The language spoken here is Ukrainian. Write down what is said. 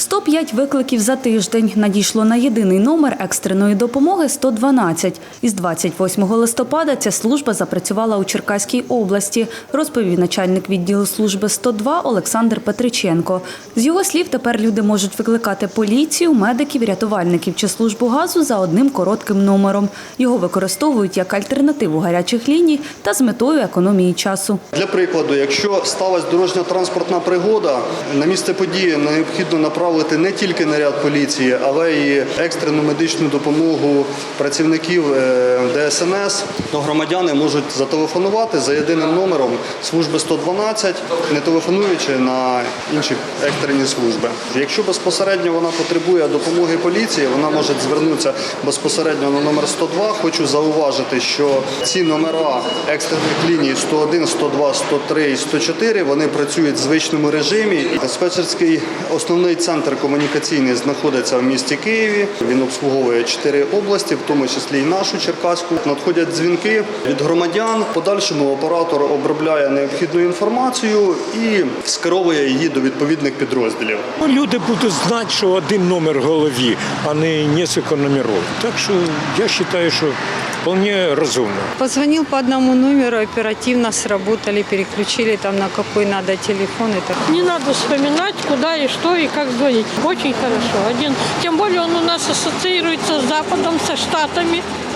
105 викликів за тиждень надійшло на єдиний номер екстреної допомоги 112. Із 28 листопада ця служба запрацювала у Черкаській області, розповів начальник відділу служби 102 Олександр Петриченко. З його слів, тепер люди можуть викликати поліцію, медиків, рятувальників чи службу газу за одним коротким номером. Його використовують як альтернативу гарячих ліній та з метою економії часу. Для прикладу, якщо сталася дорожньо-транспортна пригода, на місце події необхідно направити не тільки наряд поліції, але й екстрену медичну допомогу працівників е, ДСНС, то громадяни можуть зателефонувати за єдиним номером служби 112, не телефонуючи на інші екстрені служби. Якщо безпосередньо вона потребує допомоги поліції, вона може звернутися безпосередньо на номер 102. Хочу зауважити, що ці номера екстрених ліній 101, 102, 103 і 104 вони працюють в звичному режимі. Диспетчерський основний центр комунікаційний знаходиться в місті Києві. Він обслуговує чотири області, в тому числі і нашу Черкаську. Надходять дзвінки від громадян. Подальшому оператор обробляє необхідну інформацію і скеровує її до відповідних підрозділів. Ну, Люди будуть знати, що один номер в голові, а не несколько номерів. Так що я вважаю, що вполне разумно. Позвонил по одному номеру, оперативно сработали, переключили там на какой надо телефон. и так. Не надо вспоминать, куда и что и как звонить. Очень хорошо. Один. Тем более он у нас ассоциируется с Западом, со Штатами.